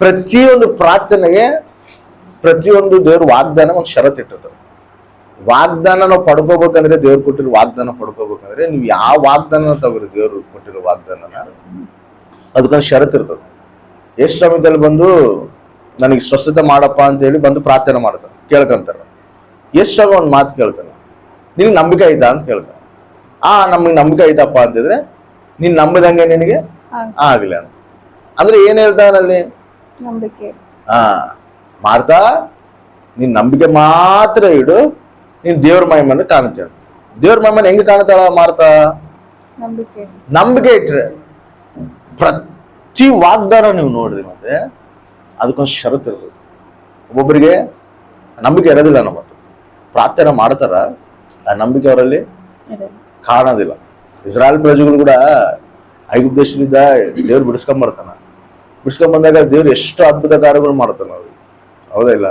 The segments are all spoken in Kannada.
ಪ್ರತಿಯೊಂದು ಪ್ರಾರ್ಥನೆಗೆ ಪ್ರತಿಯೊಂದು ದೇವ್ರ ವಾಗ್ದಾನ ಒಂದು ಷರತ್ ಇಟ್ಟಿರ್ತಾರೆ ವಾಗ್ದಾನ ನಾವು ಪಡ್ಕೋಬೇಕಂದ್ರೆ ದೇವ್ರು ಕೊಟ್ಟಿರೋ ವಾಗ್ದಾನ ಪಡ್ಕೋಬೇಕಂದ್ರೆ ನೀವು ಯಾವ ವಾಗ್ದಾನ ತಗೋರಿ ದೇವ್ರು ಕೊಟ್ಟಿರೋ ವಾಗ್ದಾನನ ಅದಕ್ಕೊಂದು ಷರತ್ ಇರ್ತದೆ. ಎಷ್ಟು ಸಮಯದಲ್ಲಿ ಬಂದು ನನಗೆ ಸ್ವಸ್ಥತೆ ಮಾಡಪ್ಪ ಅಂತ ಹೇಳಿ ಬಂದು ಪ್ರಾರ್ಥನೆ ಮಾಡ್ತಾರೆ ಕೇಳ್ಕೊಂತಾರೆ. ಎಷ್ಟು ಸಲ ಒಂದು ಮಾತು ಕೇಳ್ತಾನೆ ನಿನ್ಗೆ ನಂಬಿಕೆ ಐತಾ ಅಂತ ಕೇಳ್ತಾನೆ. ಆ ನಮಗೆ ನಂಬಿಕೆ ಐತಪ್ಪ ಅಂತಿದ್ರೆ ನೀನ್ ನಂಬಿದಂಗೆ ನಿನಗೆ ಆಗಲಿ ಆಗ್ಲಿ ಅಂತ. ಅಂದ್ರೆ ಏನ್ ಹೇಳ್ತಾನಲ್ಲಿ ನಂಬಿಕೆ. ಹಾ ಮಾಡ್ತಾ ನೀನ್ ನಂಬಿಕೆ ಮಾತ್ರ ಇಡು ನೀನ್ ದೇವ್ರ ಮಹಿಮನ್ನು ಕಾಣುತ್ತೆ. ದೇವ್ರ ಮಹಿಮನ್ ಹೆಂಗ್ ಕಾಣ್ತಾಳ ಮಾರ್ತಾ? ನಂಬಿಕೆ. ನಂಬಿಕೆ ಇಟ್ರೆ ಪ್ರತಿ ವಾಗ್ದಾನ ನೀವು ನೋಡ್ರಿ ಮತ್ತೆ ಅದಕ್ಕೊಂದು ಷರತ್ ಇರ್ತದೆ. ಒಬ್ಬೊಬ್ಬರಿಗೆ ನಂಬಿಕೆ ಇರೋದಿಲ್ಲ ನಮ್ಮ. ಪ್ರಾರ್ಥನೆ ಮಾಡ್ತಾರ ಆ ನಂಬಿಕೆ ಅವರಲ್ಲಿ ಕಾಣೋದಿಲ್ಲ. ಇಸ್ರಾಯಲ್ ಪ್ರಜೆಗಳು ಕೂಡ ಐಗುಪ್ತ ದೇಶದಿಂದ ದೇವ್ರು ಬಿಡಿಸ್ಕೊಂಡ್ ಬರ್ತಾನ. ಬಿಡಿಸ್ಕೊಂಡ್ ಬಂದಾಗ ದೇವ್ರು ಎಷ್ಟು ಅದ್ಭುತ ಕಾರ್ಯಗಳು ಮಾಡ್ತಾನ ಅವ್ರಿಗೆ ಹೌದಾ ಇಲ್ಲ?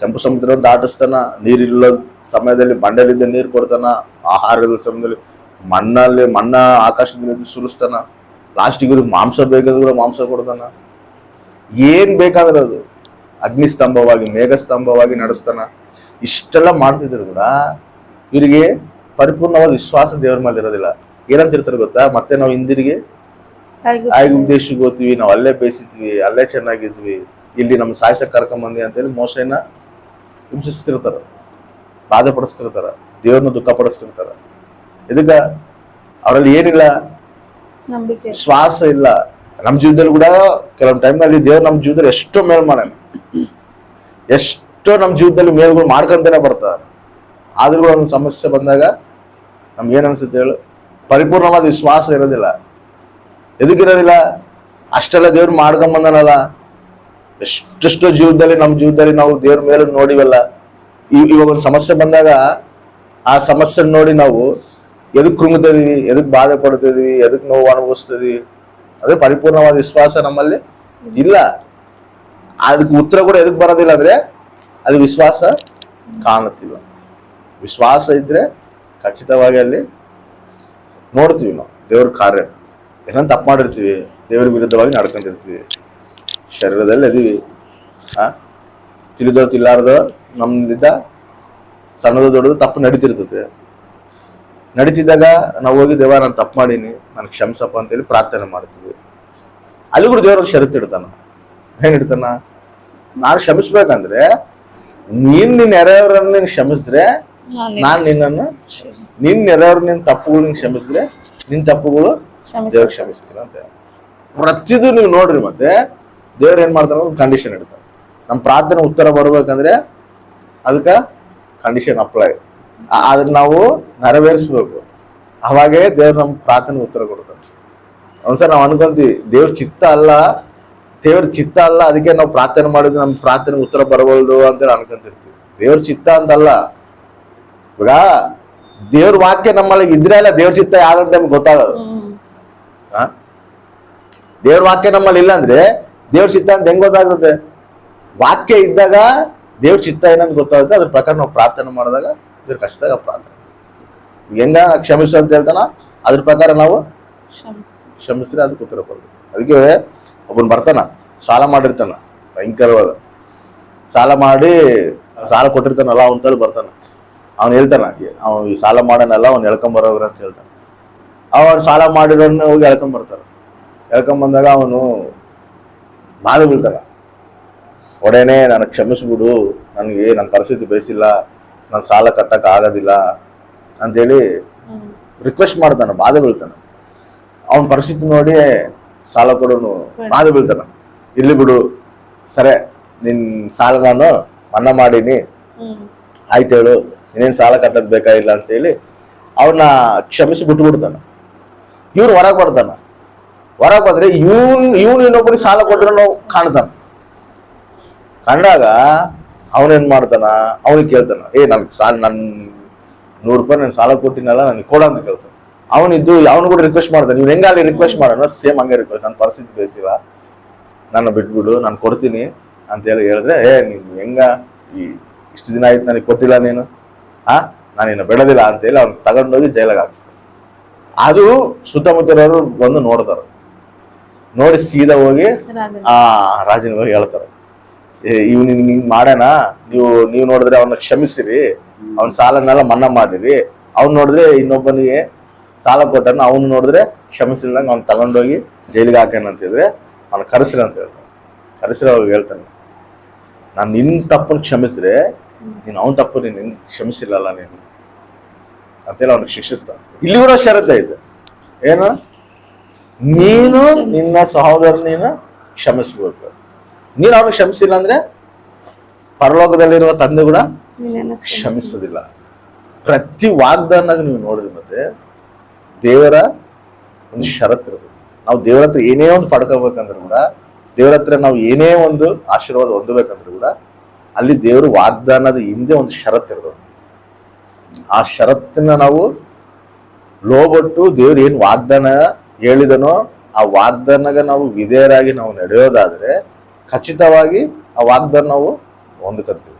ಕೆಂಪು ಸಮುದ್ರ ದಾಟಿಸ್ತಾನ ನೀರಿಲ್ಲ ಸಮಯದಲ್ಲಿ ಬಂಡೆಲಿದ್ದ ನೀರು ಕೊಡ್ತಾನ ಆಹಾರದ ಸಮಯದಲ್ಲಿ ಮಣ್ಣಲ್ಲಿ, ಮಣ್ಣ ಆಕಾಶದಿಂದ ಸುರಿಸ್ತಾನ. ಲಾಸ್ಟಿಗೆ ಇವ್ರಿಗೆ ಮಾಂಸ ಬೇಕಾದ್ರೆ ಕೂಡ ಮಾಂಸ ಕೊಡ್ತಾನ. ಏನ್ ಬೇಕಾದ್ರೆ ಅದು. ಅಗ್ನಿ ಸ್ತಂಭವಾಗಿ ಮೇಘ ಸ್ತಂಭವಾಗಿ ನಡೆಸ್ತಾನ. ಇಷ್ಟೆಲ್ಲ ಮಾಡ್ತಿದ್ರು ಕೂಡ ಇವರಿಗೆ ಪರಿಪೂರ್ಣವಾದ ವಿಶ್ವಾಸ ದೇವ್ರ ಮೇಲೆ ಇರೋದಿಲ್ಲ ಏನಂತಿರ್ತಾರೆ ಗೊತ್ತಾ? ಮತ್ತೆ ನಾವು ಹಿಂದಿರುಗಿ ಹಾಗೆ ಆಯ್ಕೆ ಉದ್ದೇಶಕ್ಕೆ ಹೋಗ್ತೀವಿ ನಾವು ಅಲ್ಲೇ ಬೇಯಿಸಿದ್ವಿ ಅಲ್ಲೇ ಚೆನ್ನಾಗಿದ್ವಿ ಇಲ್ಲಿ ನಮ್ಮ ಸಾಯ್ಸಕ್ ಕರ್ಕೊಂಬಂದಿ ಅಂತೇಳಿ ಮೋಸನ ಹಿಂಸಿಸ್ತಿರ್ತಾರ ಬಾಧೆ ಪಡಿಸ್ತಿರ್ತಾರ ದೇವ್ರನ್ನ ದುಃಖ ಪಡಿಸ್ತಿರ್ತಾರ ಇದಕ್ಕ ಅವರಲ್ಲಿ ಏನಿಲ್ಲ ಶ್ವಾಸ ಇಲ್ಲ. ನಮ್ಮ ಜೀವನದಲ್ಲಿ ಕೂಡ ಕೆಲವೊಂದು ಟೈಮ್ನಲ್ಲಿ ದೇವ್ರ ನಮ್ಮ ಜೀವನದಲ್ಲಿ ಎಷ್ಟೋ ಮೇಲ್ ಮಾಡ್ಯಾನ ಎಷ್ಟೋ ನಮ್ಮ ಜೀವನದಲ್ಲಿ ಮೇಲ್ಗಳು ಮಾಡ್ಕೊಂತಾನೆ ಬರ್ತಾರ ಆದ್ರೂ ಒಂದ್ ಒಂದು ಸಮಸ್ಯೆ ಬಂದಾಗ ನಮ್ಗೆ ಏನ್ ಅನ್ಸುತ್ತೆ ಹೇಳು? ಪರಿಪೂರ್ಣವಾದ ವಿಶ್ವಾಸ ಇರೋದಿಲ್ಲ. ಎದಕ್ಕಿರೋದಿಲ್ಲ ಅಷ್ಟೆಲ್ಲ ದೇವ್ರು ಮಾಡ್ಕೊಂಬಂದನಲ್ಲ. ಎಷ್ಟೆಷ್ಟು ಜೀವನದಲ್ಲಿ ನಮ್ಮ ಜೀವನದಲ್ಲಿ ನಾವು ದೇವ್ರ ಮೇಲೆ ನೋಡಿವಲ್ಲ. ಇವಾಗ ಒಂದು ಸಮಸ್ಯೆ ಬಂದಾಗ ಆ ಸಮಸ್ಯೆ ನೋಡಿ ನಾವು ಎದಕ್ ಕೃಂಗ್ತಾ ಇದೀವಿ ಎದಕ್ ಬಾಧೆ ಪಡ್ತಾ ಇದೀವಿ ಎದಕ್ ನೋವು ಅನುಭವಿಸ್ತಿದೀವಿ. ಅದೇ ಪರಿಪೂರ್ಣವಾದ ವಿಶ್ವಾಸ ನಮ್ಮಲ್ಲಿ ಇಲ್ಲ. ಅದಕ್ಕೆ ಉತ್ತರ ಕೂಡ ಎದಕ್ ಬರೋದಿಲ್ಲ ಅಂದ್ರೆ ಅಲ್ಲಿ ವಿಶ್ವಾಸ ಕಾಣುತ್ತಿಲ್ಲ. ವಿಶ್ವಾಸ ಇದ್ರೆ ಖಚಿತವಾಗಿ ಅಲ್ಲಿ ನೋಡ್ತೀವಿ ನಾವು ದೇವ್ರ ಕಾರ್ಯ. ಏನಂತ ತಪ್ಪು ಮಾಡಿರ್ತೀವಿ. ದೇವರ ವಿರುದ್ಧವಾಗಿ ನಡ್ಕೊಂಡಿರ್ತೀವಿ. ಶರೀರದಲ್ಲಿ ಅದೀವಿ. ಆ? ತಿಳಿದೋ ತಿಲ್ಲಾರ್ದೋ ನಮ್ದಿದ್ದ ಸಣ್ಣದು ದೊಡ್ಡದು ತಪ್ಪು ನಡೀತಿರ್ತದೆ. ನಡೀತಿದ್ದಾಗ ನಾವು ಹೋಗಿ ದೇವ ನಾನು ತಪ್ಪು ಮಾಡೀನಿ ನಾನು ಕ್ಷಮಿಸಪ್ಪ ಅಂತೇಳಿ ಪ್ರಾರ್ಥನೆ ಮಾಡ್ತೀವಿ. ಅಲ್ಲಿ ಕೂಡ ದೇವ್ರ ಷರತ್ತು ಇಡ್ತಾನ. ಏನ್ ಇಡ್ತಾನ? ನಾನು ಕ್ಷಮಿಸ್ಬೇಕಂದ್ರೆ ನೀನ್ ನಿನ್ನ ನೆರೆಯವರನ್ನ ನೀನ್ ಕ್ಷಮಿಸಿದ್ರೆ ನಾನು ನಾನ್ ನಿನ್ನನ್ನು ನಿನ್ ನೆರೆಯವ್ರ ನಿನ್ ತಪ್ಪುಗಳು ನೀನ್ ಕ್ಷಮಿಸಿದ್ರೆ ನಿನ್ ತಪ್ಪುಗಳು ದೇವ್ರ ಕ್ಷಮಿಸ್ತೀರ ಅಂತ ಪ್ರತಿದು ನೀವು ನೋಡ್ರಿ ಮತ್ತೆ ದೇವ್ರ ಏನ್ ಮಾಡ್ತಾರ ಒಂದು ಕಂಡೀಷನ್ ಇಡ್ತಾರೆ. ನಮ್ಮ ಪ್ರಾರ್ಥನೆ ಉತ್ತರ ಬರ್ಬೇಕಂದ್ರೆ ಅದಕ್ಕ ಕಂಡೀಷನ್ ಅಪ್ಲೈ ಅದನ್ನ ನಾವು ನೆರವೇರಿಸ್ಬೇಕು. ಅವಾಗೇ ದೇವ್ರ ನಮ್ಮ ಪ್ರಾರ್ಥನೆ ಉತ್ತರ ಕೊಡ್ತಾನೆ ಒಂದ್ಸಲ ನಾವು ಅನ್ಕೊಂತೀವಿ ದೇವ್ರ ಚಿತ್ತ ಅಲ್ಲ ದೇವ್ರ ಚಿತ್ತ ಅಲ್ಲ ಅದಕ್ಕೆ ನಾವು ಪ್ರಾರ್ಥನೆ ಮಾಡಿದ್ರೆ ನಮ್ಮ ಪ್ರಾರ್ಥನೆ ಉತ್ತರ ಬರಬಲ್ದು ಅಂತ ಅನ್ಕೊಂತಿರ್ತೀವಿ. ದೇವ್ರ ಚಿತ್ತ ಅಂತಲ್ಲ. ಇವಾಗ ದೇವ್ರ ವಾಕ್ಯ ನಮ್ಮಲ್ಲಿ ಇದ್ರೆ ಅಲ್ಲ ದೇವ್ರ ಚಿತ್ತ ಯಾವ್ದಂತ ನಮ್ಗೆ ಗೊತ್ತಾಗೋದು? ದೇವ್ರ ವಾಕ್ಯ ನಮ್ಮಲ್ಲಿ ಇಲ್ಲ ಅಂದ್ರೆ ದೇವ್ರ ಚಿತ್ತ ಅಂತ ಹೆಂಗ್ ಗೊತ್ತಾಗುತ್ತೆ ವಾಕ್ಯ ಇದ್ದಾಗ ದೇವ್ರ ಚಿತ್ತ ಏನಂತ ಗೊತ್ತಾಗುತ್ತೆ? ಅದ್ರ ಪ್ರಕಾರ ನಾವು ಪ್ರಾರ್ಥನೆ ಮಾಡಿದಾಗ ಇದ್ರ ಕಷ್ಟದಾಗ ಪ್ರಾರ್ಥನೆ ಹೆಂಗ ಕ್ಷಮಿಸು ಅಂತ ಹೇಳ್ತಾನ? ಅದ್ರ ಪ್ರಕಾರ ನಾವು ಕ್ಷಮಿಸ್ರೆ ಅದು ಅದಕ್ಕೆ ಉತ್ತರ ಅದಕ್ಕೆ ಒಬ್ಬನ್ ಬರ್ತಾನ, ಸಾಲ ಮಾಡಿರ್ತಾನ, ಭಯಂಕರವಾದ. ಸಾಲ ಮಾಡಿ ಸಾಲ ಕೊಟ್ಟಿರ್ತಾನಲ್ಲ, ಅವನ ತಲೆ ಬರ್ತಾನ. ಅವ್ನು ಹೇಳ್ತಾನ ಅವ್ನು ಈ ಸಾಲ ಮಾಡೋನಲ್ಲ, ಅವ್ನು ಎಳ್ಕೊಂಬರೋಗ್ರ ಅಂತ ಹೇಳ್ತಾನ. ಅವನು ಸಾಲ ಮಾಡಿರೋನ್ನ ಹೋಗಿ ಎಳ್ಕೊಂಡ್ ಬರ್ತಾರ. ಎಳ್ಕೊಂಡ್ ಬಂದಾಗ ಅವನು ಬಾಧೆ ಬೀಳ್ತಾರ ಒಡನೆ ನನಗೆ ಕ್ಷಮಿಸ್ಬಿಡು, ನನಗೆ ನನ್ನ ಪರಿಸ್ಥಿತಿ ಬೇಯಿಸಿಲ್ಲ, ನನ್ನ ಸಾಲ ಕಟ್ಟಕ್ಕೆ ಆಗೋದಿಲ್ಲ ಅಂತೇಳಿ ರಿಕ್ವೆಸ್ಟ್ ಮಾಡ್ತಾನೆ, ಬಾಧೆ ಬೀಳ್ತಾನೆ. ಅವನ ಪರಿಸ್ಥಿತಿ ನೋಡಿ ಸಾಲ ಕೊಡೋನು ಬಾಧೆ ಬೀಳ್ತಾನೆ. ಇಲ್ಲಿ ಬಿಡು, ಸರಿ ನಿನ್ನ ಸಾಲ ನಾನು ಮನ್ನಾ ಮಾಡೀನಿ. ಆಯ್ತು ಹೇಳು, ಇನ್ನೇನು ಸಾಲ ಕಟ್ಟೋದು ಬೇಕಾಗಿಲ್ಲ ಅಂತೇಳಿ ಅವನ್ನ ಕ್ಷಮಿಸಿ ಬಿಟ್ಟು ಬಿಡ್ತಾನ ಇವ್ರು ಹೊರಗೆ ಬರ್ತಾನ ಹೊರಗೆ ಬಂದ್ರೆ ಇವನ್, ಇವನು ಇನ್ನೊಬ್ಬರಿಗೆ ಸಾಲ ಕೊಟ್ಟರೆ ನಾವು ಕಾಣ್ತಾನ ಕಂಡಾಗ ಅವನೇನ್ ಮಾಡ್ತಾನ ಅವನಿಗೆ ಕೇಳ್ತಾನ ಏ, ನಮ್ಗೆ ಸಾಲ, ನನ್ ನೂರು ರೂಪಾಯಿ ನಾನು ಸಾಲ ಕೊಟ್ಟಿನಲ್ಲ, ನನಗೆ ಕೊಡ ಅಂತ ಕೇಳ್ತಾನೆ. ಅವನಿದ್ದು ಅವನು ಕೂಡ ರಿಕ್ವೆಸ್ಟ್ ಮಾಡ್ತಾನೆ ಇವ್ನು ಹೆಂಗಾಗಲಿ ರಿಕ್ವೆಸ್ಟ್ ಮಾಡೋಣ? ಸೇಮ್ ಹಂಗೆ ರಿಕ್ವೆಸ್ಟ್ ನನ್ನ ಪರಿಸ್ಥಿತಿ ಬೇಸಿಲ್ಲ. ನಾನು ಬಿಟ್ಬಿಡು, ನಾನು ಕೊಡ್ತೀನಿ. ಅಂತ ಹೇಳಿ ಹೇಳಿದ್ರೆ, ಏ, ನೀನು ಹೆಂಗ ಈ ಇಷ್ಟು ದಿನ ಆಯ್ತು ನನಗೆ ಕೊಟ್ಟಿಲ್ಲ ನೀನು? ಆ ಇನ್ನು ಅಂತ ಅಂತೇಳಿ ಅವ್ನು ತಗೊಂಡೋಗಿ ಜೈಲಾಗ ಹಾಕ್ಸ್ತಾನೆ. ಅದು ಸುತ್ತಮುತ್ತಲವರು ಬಂದು ನೋಡ್ತಾರ. ನೋಡಿ ಸೀದಾ ಹೋಗಿ ಆ ರಾಜನಿಗೆ ಹೋಗಿ ಹೇಳ್ತಾರೆ. ಇವ್ ನಿನ್ ಹಿಂಗ್ ಮಾಡ್ಯಾನ? ನೀವು ನೀವು ನೋಡಿದ್ರೆ ಅವನ ಕ್ಷಮಿಸಿರಿ. ಅವನ ಸಾಲನೆಲ್ಲ ಮನ್ನಾ ಮಾಡಿರಿ. ಅವ್ನು ನೋಡಿದ್ರೆ ಇನ್ನೊಬ್ಬನಿಗೆ ಸಾಲ ಕೊಟ್ಟನ ಅವ್ನು ನೋಡಿದ್ರೆ ಕ್ಷಮಿಸಿಲ್ಲಂಗೆ ಅವ್ನು ತಗೊಂಡೋಗಿ ಜೈಲಿಗೆ ಹಾಕ್ಯಾನ ಅಂತ ಹೇಳಿದ್ರೆ ಅವ್ನು ಕರೆಸಿರ ಅಂತ ಹೇಳ್ತಾನೆ. ಕರೆಸಿರ ಅವಾಗ ಹೇಳ್ತಾನೆ. ನಾನು ನಿನ್ನ ತಪ್ಪನ್ನು ಕ್ಷಮಿಸಿದ್ರೆ ನೀನು ಅವನ ತಪ್ಪು ನೀನು ನಿನ್ ಕ್ಷಮಿಸಿಲ್ಲಲ್ಲ ನೀನು. ಅಂತೇಳಿ ಅವನಿಗೆ ಶಿಕ್ಷಿಸ್ತಾನೆ. ಇಲ್ಲಿ ಕೂಡ ಷರತ್ತೆ ಇದೆ. ಏನು? ನೀನು ನಿನ್ನ ಸಹೋದರನಿನ ಕ್ಷಮಿಸ್ಬೇಕು. ನೀನು ಅವನಿಗೆ ಕ್ಷಮಿಸಿಲ್ಲ ಅಂದ್ರೆ ಪರಲೋಕದಲ್ಲಿರುವ ತಂದೆ ಕೂಡ ಕ್ಷಮಿಸೋದಿಲ್ಲ. ಪ್ರತಿ ವಾಗ್ದಾನಾಗ ನೀವು ನೋಡ್ರಿ ಮತ್ತೆ ದೇವರ ಒಂದು ಇರೋದು. ನಾವು ದೇವರ ಹತ್ರ ಏನೇ ಒಂದು ಪಡ್ಕೋಬೇಕಂದ್ರೆ ಕೂಡ ದೇವರ ಹತ್ರ ನಾವು ಏನೇ ಒಂದು ಆಶೀರ್ವಾದ ಹೊಂದಬೇಕಂದ್ರೆ ಕೂಡ ಅಲ್ಲಿ ದೇವರು ವಾಗ್ದಾನದ ಹಿಂದೆ ಒಂದು ಷರತ್ ಇರೋದು. ಆ ಷರತ್ತನ್ನ ನಾವು ಲೋಬಟ್ಟು ದೇವ್ರು ಏನ್ ವಾಗ್ದಾನ ಹೇಳಿದನೋ ಆ ವಾಗ್ದಾನಗ ನಾವು ವಿಧೇಯರಾಗಿ ನಾವು ನಡೆಯೋದಾದ್ರೆ ಖಚಿತವಾಗಿ ಆ ವಾಗ್ದಾನ ನಾವು ಹೊಂದ್ಕೊಂತೀವಿ.